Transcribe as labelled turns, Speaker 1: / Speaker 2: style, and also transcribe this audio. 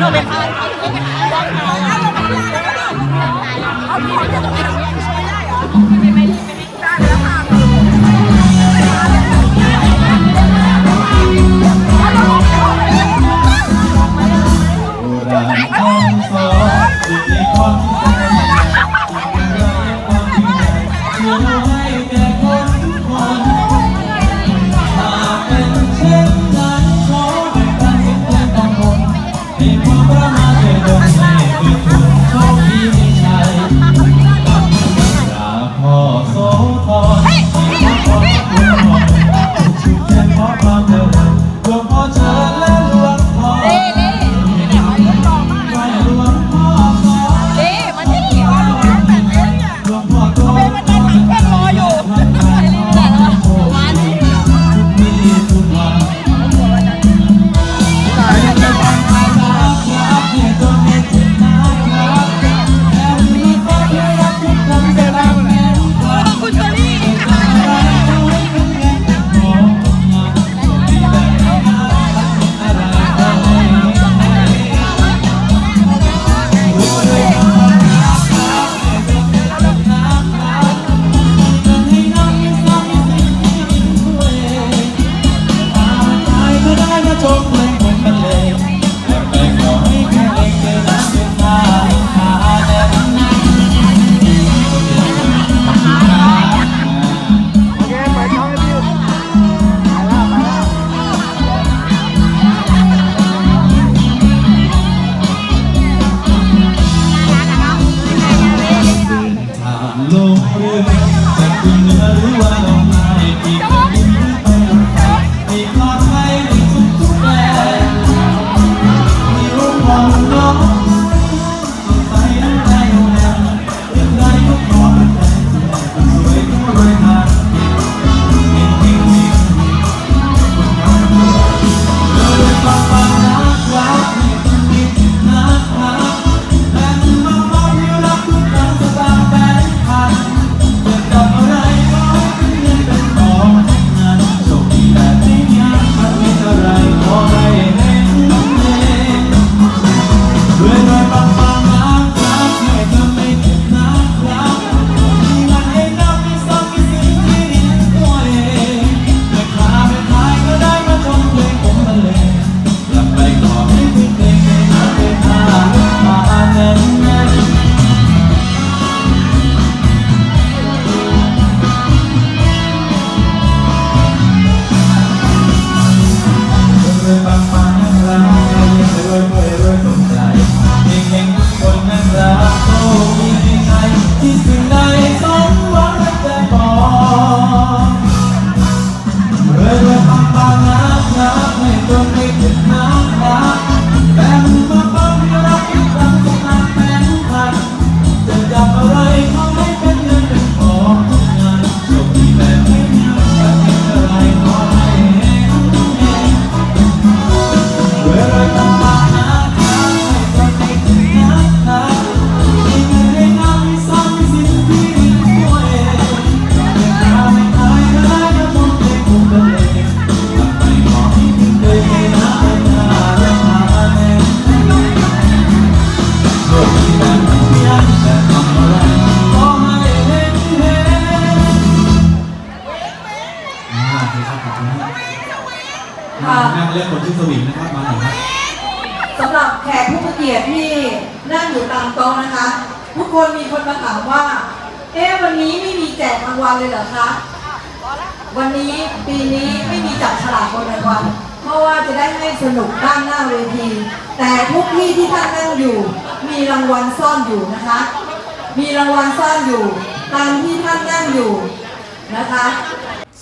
Speaker 1: เราไปพาเขาไปหาบ้านเขาเอาของจากตรงนี้ตรช่วยได้เหรอไม่ไม่ไม่ได้แล้ว
Speaker 2: มาแม่มาเล่น
Speaker 1: ชื่อ
Speaker 2: สวิงนะครับมาหน่อยครับสำหรับแขกผู้มีเกียร
Speaker 3: ติที่นั่งอยู่ตามโต๊ะนะคะ ทุกคนมีคนมาถามว่า เอ๊ะวันนี้ไม่มีแจกรางวัลเลยเหรอคะวันนี้ปีนี้ไม่มีจับฉลากบนรางวัลเพราะว่าจะได้ให้สนุกด้านหน้าเวที แต่ทุกที่ที่ท่านนั่งอยู่ มีรางวัลซ่อนอยู่นะคะ มีรางวัลซ่อนอยู่ ตามที่ท่านนั่งอยู่นะคะ